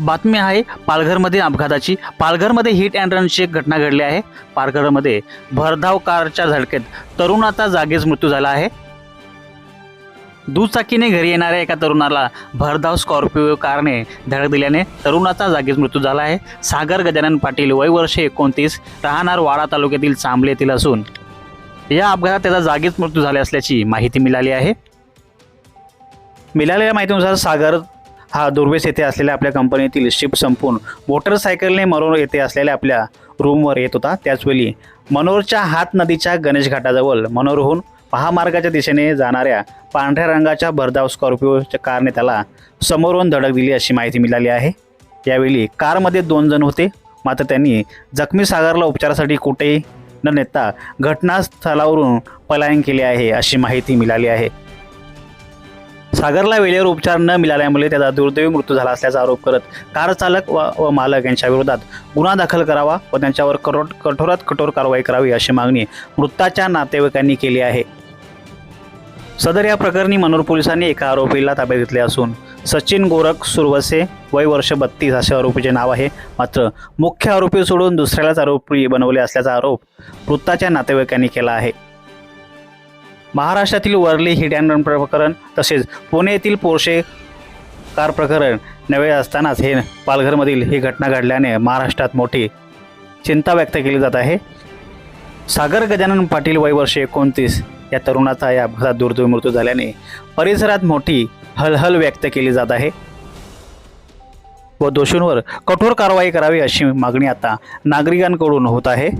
बातमी आहे पालघरमध्ये अपघाताची. पालघरमध्ये हिट अँड रनची एक घटना घडली आहे. पालघरमध्ये भरधाव कारच्या झडकेत तरुणाचा जागीच मृत्यू झाला आहे. दुचाकीने घरी येणाऱ्या एका तरुणाला भरधाव स्कॉर्पिओ कारने धडक दिल्याने तरुणाचा जागीच मृत्यू झाला आहे. सागर गजानन पाटील वय वर्ष एकोणतीस राहणार वाडा तालुक्यातील चांबले येथील असून या अपघातात त्याचा जागीच मृत्यू झाला असल्याची माहिती मिळाली आहे. मिळालेल्या माहितीनुसार सागर हा दुर्वेस येथे असलेल्या आपल्या कंपनीतील शिप संपून मोटरसायकलने मनोर येथे असलेल्या आपल्या रूमवर येत होता. त्याचवेळी मनोरच्या हात नदीच्या गणेश घाटाजवळ मनोरहून महामार्गाच्या दिशेने जाणाऱ्या पांढऱ्या रंगाच्या भरधाव स्कॉर्पिओच्या कारने त्याला समोरून धडक दिली अशी माहिती मिळाली आहे. यावेळी कारमध्ये दोन जण होते. मात्र त्यांनी जखमी सागरला उपचारासाठी कुठेही न नेता घटनास्थळावरून पलायन केले आहे अशी माहिती मिळाली आहे. सागरला वेळेवर उपचार न मिळाल्यामुळे त्याचा दुर्दैवी मृत्यू झाला असल्याचा आरोप करत कार चालक व व मालक यांच्या विरोधात गुन्हा दाखल करावा व त्यांच्यावर कठोर कठोरात कठोर कारवाई करावी अशी मागणी मृताच्या नातेवाईकांनी केली आहे. सदर या प्रकरणी मनोर पोलिसांनी एका आरोपीला ताब्यात घेतले असून सचिन गोरख सुरवसे वय वर्ष बत्तीस असे आरोपीचे नाव आहे. मात्र मुख्य आरोपी सोडून दुसऱ्यालाच आरोपी बनवले असल्याचा आरोप मृताच्या नातेवाईकांनी केला आहे. महाराष्ट्रातील वर्ली हिट अँड रन प्रकरण तसेच पुणे येथील पोर्शे कार प्रकरण नवे असतानाच हे पालघरमधील ही घटना घडल्याने महाराष्ट्रात मोठी चिंता व्यक्त केली जात आहे. सागर गजानन पाटील वय वर्ष एकोणतीस. या तरुणाचा या अपघातात दुर्दैव मृत्यू झाल्याने परिसरात मोठी हलहल व्यक्त केली जात आहे. व दोषींवर कठोर कारवाई करावी अशी मागणी आता नागरिकांकडून होत आहे.